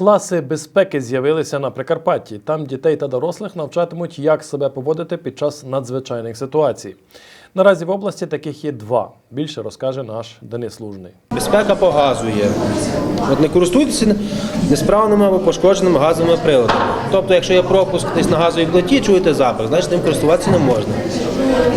Класи безпеки з'явилися на Прикарпатті. Там дітей та дорослих навчатимуть, як себе поводити під час надзвичайних ситуацій. Наразі в області таких є два. Більше розкаже наш Денис Лужний. Безпека по газу є. От не користуйтеся несправними або пошкодженими газовими приладами. Тобто, якщо є пропуск десь на газовій плиті, чуєте запах, значить ним користуватися не можна.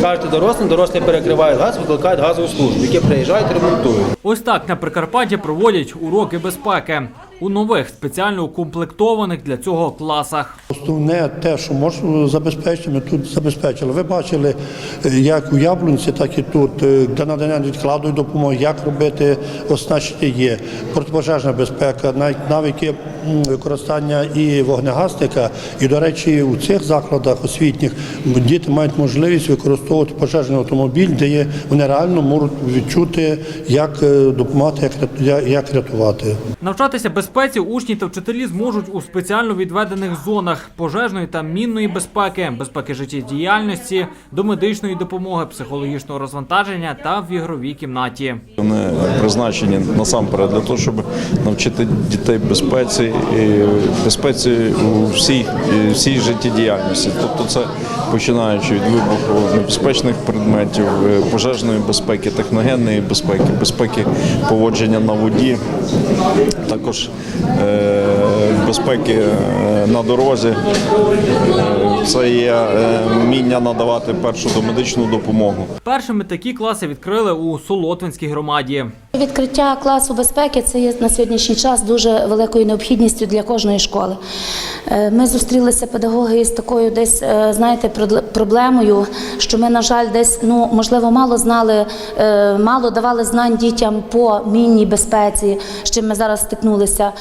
Кажете дорослим, дорослі перекривають газ, викликають газову службу, які приїжджають ремонтують. Ось так на Прикарпатті проводять уроки безпеки у нових спеціально укомплектованих для цього класах. Основне те, що можна забезпечити, ми тут забезпечили. Ви бачили, е, як у Яблунці, так і тут е, для надання відкладу допомоги, як робити оснащення є. Протипожежна безпека, навіть навики використання і вогнегасника. І, до речі, у цих закладах освітніх діти мають можливість використовувати пожежний автомобіль, де є, вони реально можуть відчути, як е, допомагати, як як- рятувати. Навчатися безпеці учні та вчителі зможуть у спеціально відведених зонах пожежної та мінної безпеки, безпеки життєдіяльності, до медичної допомоги, психологічного розвантаження та в ігровій кімнаті. Вони призначені насамперед для того, щоб навчити дітей безпеці, безпеці у всій, всій життєдіяльності. Тобто, це починаючи від вибуху небезпечних предметів, е, пожежної безпеки, техногенної безпеки, безпеки поводження на воді, також е, безпеки е, на дорозі. Це є вміння надавати першу домедичну допомогу. Першими такі класи відкрили у Солотвинській громаді. Відкриття класу безпеки це є на сьогоднішній час дуже великою необхідністю для кожної школи. Е, Ми зустрілися педагоги з такою десь, е, знаєте, проблемою, що ми, на жаль, десь ну можливо мало знали, е, мало давали знань дітям по мінній безпеці, з чим ми зараз стикнулися,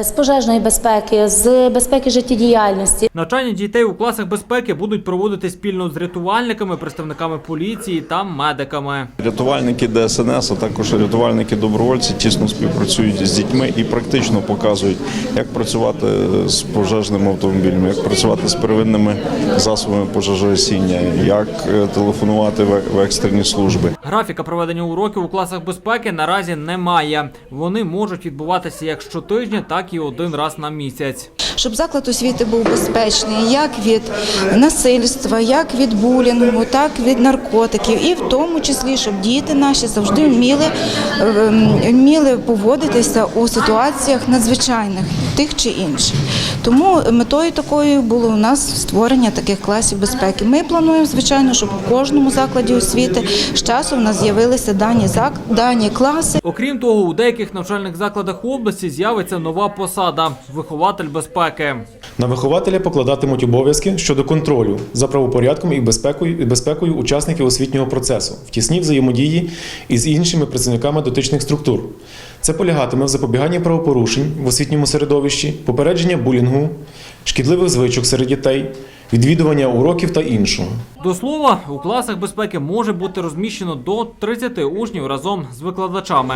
з пожежної безпеки, з безпеки життєдіяльності. Навчання дітей у класах безпеки будуть проводити спільно з рятувальниками, представниками поліції та медиками. Рятувальники ДСНС, а також рятувальники добровольці тісно співпрацюють з дітьми і практично показують, як працювати з пожежним автомобілем, як працювати з первинними засобами пожежогасіння, як е, телефонувати в екстрені служби. Графіка проведення уроків у класах безпеки наразі немає. Вони можуть відбуватися як щотижня, так і один раз на місяць. щоб заклад освіти був безпечний як від насильства, як від булінгу, так від наркотиків, і в тому числі, щоб діти наші завжди вміли, ем, вміли поводитися у ситуаціях надзвичайних, тих чи інших. Тому метою такою було у нас створення таких класів безпеки. Ми плануємо, звичайно, щоб у кожному закладі освіти з часом у нас з'явилися дані зак- дані класи. Окрім того, у деяких навчальних закладах області з'явиться нова посада вихователь безпеки. На вихователя покладатимуть обов'язки щодо контролю за правопорядком і безпекою, і безпекою учасників освітнього процесу в тісній взаємодії із іншими працівниками дотичних структур. Це полягатиме в запобіганні правопорушень в освітньому середовищі, попередження булінгу, шкідливих звичок серед дітей, відвідування уроків та іншого. До слова, у класах безпеки може бути розміщено до 30 учнів разом з викладачами.